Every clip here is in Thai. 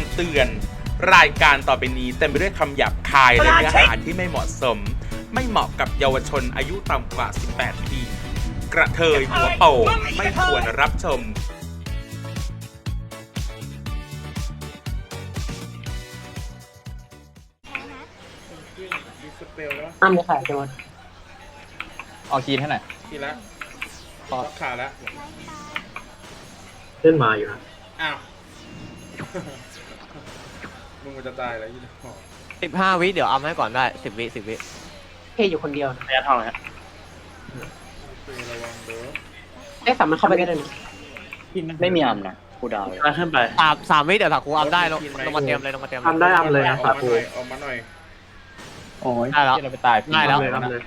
ำเตือน รายการต่อไปนี้เต็มไปด้วยคำหยาบคายและเนื้อหาที่ไม่เหมาะสม ไม่เหมาะกับเยาวชนอายุต่ำกว่า 18 ปี กระเทยหัวโป่งไม่ควรรับชมอ้ำเลยค่ะเจมส์เอาคีนให้หน่อยทีละขอขาแล้ว เล่นมาอยู่นะอ้าว มึงมันจะตายแล้วยี่ห้อสิบห้าวิเดี๋ยวเอาให้ก่อนได้สิบวิสิบวิเทอยู่คนเดียวนะระยะทองเลยฮะระวังเด้อได้สามารถเข้าไปได้เลยนะไม่มีอัมนะกูดาวเลยขึ้นไป สามสามวิเดี๋ยวถักครูอัพได้ลงลงมาเตรียมเลยลงมาเตรียมทำได้อ้ำเลยนะออสากมาหคูน่อยออกมาหน่อยโอ้ยได้แล้วที่เราไปตายได้แล้วอ้ำเลย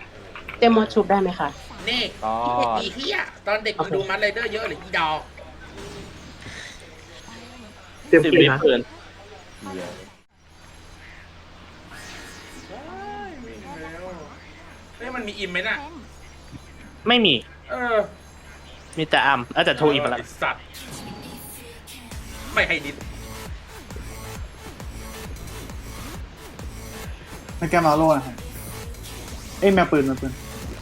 เจมส์ชุบได้ไหมคะ นี่ก็อีเหี้ยตอนเด็กมึงดูมัดไรเดอร์เยอะหรืออีดอก เตรียมสิบกินวินะปืนเหี้ยวิ่ เฮ้ยมันมีอิมไหมน่ะ ไม่มี เออมีแต่อัมเออแต่โทรอีกมาแล้ว ไสัตว์ ไม่ให้ดิสไม่แก้มาโล่นะครับ เอ้ยแมวปืนแมวปืน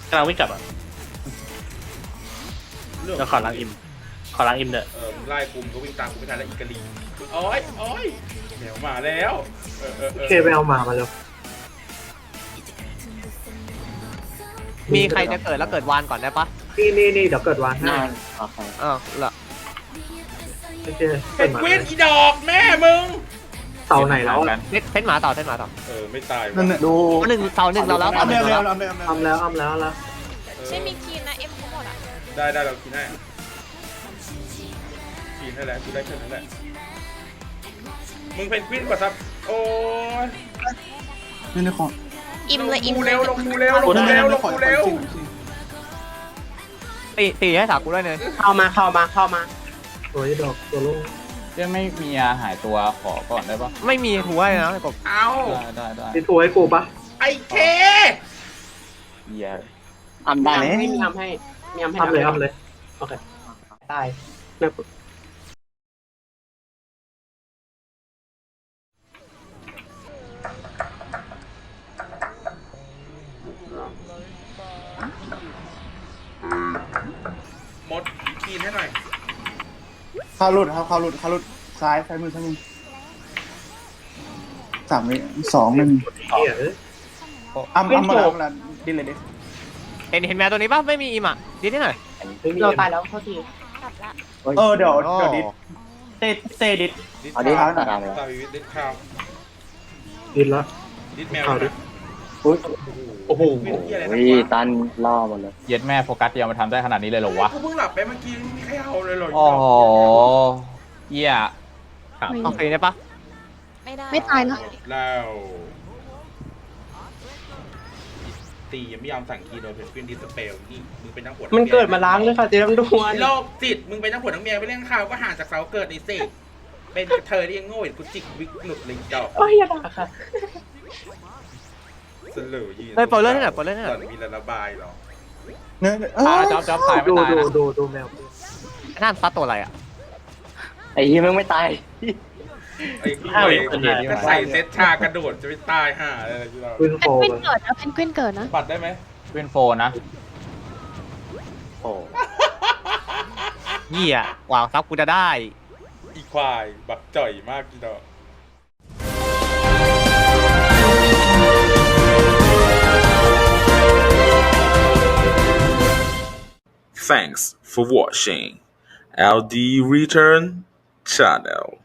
กำลังวิ่งกลับอะเรื่องแล้วขอล้างอิม ขอล้างอิมเด้อเออมึงไล่กูมงก็วิ่งตามกูไม่ทันแล้วอีกกะลีโอ้ยโอ้ยแมวมาแล้ว เออเออเออเคไปเอามามาเร็ว มีใครจะเกิดแล้วเกิดวานก่อนได้ปะนี่นี่นี่เดี๋ยวเกิดวานให้น่าโอเคเออละโอเคเป็เกินดมาควินอีดอกแม่มึง เสาไหนแล้วกันเส้นเส้นหมาต่อเส้นหมาต่อเออไม่ตายนั่นว่ะเนี่ยดูหนึ่งเสาหนึ่งเราแล้วเอาเสาหเร็นึ่วงเร็วเราแล้วเอาเร็วเร็วอ้ำแล้วอ้ำแล้วแล้วเออไม่มีคีนนะเอ็มทั้งหมดอะได้ได้เรากินให้กินให้แล้วกูได้แค่นั้นแหละมึงเป็นควินกว่าซับ โอ้ยนี่ในของ อิมเลยอิมลงเลเร็ยวลงมูเร็วลงมูเร็วลงขอมูขอเร็วจริงจริงตีตีให้ถักครูด้วยเลยเข้ามาเข้ามาเข้ามาโอ้ยดอกตัวลูกยังไม่มีอาหายตัวขอก่อนได้ปะไม่มีถูให้นะไอ้กบเอาได้ได้ได้มีทัวร์ให้กูปะไอ้เคเหี้ยอัมได้ไม่มีอ้ำให้มีอ้ำให้อ้ำเลยอ้ำเลยโอเคตายแม่ปุ๊ มดคีนให้หน่อย เข้าหลุดครับเข้าหลุดเข้าหลุดซ้ายซ้ายมือซ้ายมือสามวิสองหนึ่งเหี้ยเอ้ยอ้ำอ้ำมาแล้วมาแล้วดิเลยดิเห็นเห็นแมวตัวนี้ปะไม่มีอิมอะดิที่หน่อยเราตายแล้วเท่าทีกลับละเออเดี๋ยวเดี๋ยวดิเตเตดิดดิสเอาดิข้าวตัดอัมเลยตาวิวิทดิสข้าวดินแล้วดิสแมวเอาดินะ อุ้ยโอ้โหวิทย์เหี้ยอะไรโอ้นะยตันล่อหมดเลยเย็ดแม่โฟกัสเดียวมาทำได้ขนาดนี้เลยเหรอวะกูเพิ่งหลับไปเมื่อกี้ไม่มีใครเอาเลยเหรอโอ้โหเหี้ยครับโอเคได้ปะไม่ได้ไม่ตายนะแล้วตียังไม่ยอมสั่งคีโดเพนกวินดิสเปลนี่มึงเป็นนักบวชมันเกิดมาล้างเลยค่ะเจมส์ดวนโลกจิตมึงเป็นนักบวชนักเมียไปเล่นข่าวก็ห่างจากเสาเกิดนี่สิเป็นกระเทยที่ยังโง่เห็นกูจิกวิกหลุดเลยดอกโอ้ยอย่าด่าค่ะ สลือยืนเลยปล่อยเรื่องที่ไหนปล่อยเรื่องที่ไหนตอนมีระบายหรอเนื้อเอตายอจ๊อบจ๊อบตายไม่ดูตายดูนะดูดูแมวนั่นซัดตัวอะไรอะไอ้ยี่มึงไม่ตาย ไอ้อ้าวไอ้เป็นไงก็ใส่เซ็ตชากระโดดจะไปตายห่าอะไรที่เราวินโฟเป็นกวินเกิดนะเป็นกวินเกิดนะปัดได้ไหมเวนโฟนะโอ้เหี้ยวางซับกูจะได้อีควาย บักจ่อยมากกี่ดอก Thanks for watching LD Return Channel.